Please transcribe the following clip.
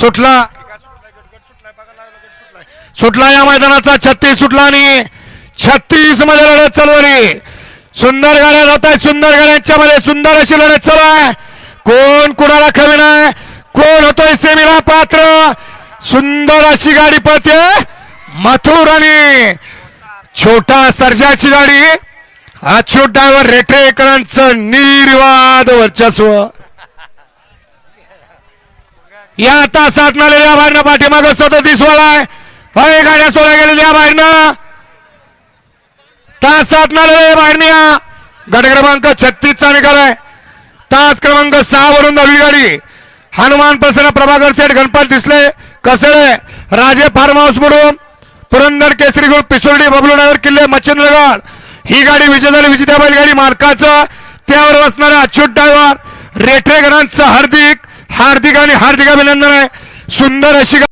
सुटला. सुटला या मैदानाचा छत्तीस सुटला आणि छत्तीसमध्ये लढत चालू आहे. सुंदर गाड्या जात आहेत सुंदर गाड्यांच्या मध्ये सुंदर अशी लढत चालू आहे. कोण कुणाला कमी नाही? कोण होतोय सेमीला पात्र? सुंदर अशी गाडी पळते मथुर आणि छोटा सर्जाची गाडी. अच्युत ड्रायव्हर रेटरेकरांचं निर्वाद वर्चस्व. या तासात या बाहेरनं पाठीमाग सतत दिसवालाय हय गाड्या सोडल्या गेलेल्या बाहेरनं. तासात नालेल्या बाहेरनं या. गट क्रमांक छत्तीसचा निकाल आहे. तास क्रमांक सहा वरून दहावी गाडी. हनुमान प्रसन्न प्रभाकर सेठ गणपत दिसले. कसळे राजे फार्म हाऊस म्हणून पुरंदर केसरी ग्रुप पिसोर्डी बबलू नगर किल्ले मच्छिंद्रगड. ही गाडी विजय झाली विजेत्या बैलगाडी मालकाचं. त्यावर बसणारा अच्युत ड्रायव्हर रेटरेकरांचं हार्दिक हार्दिक आणि हार्दिक अभिनंदन आहे. सुंदर अशी गा-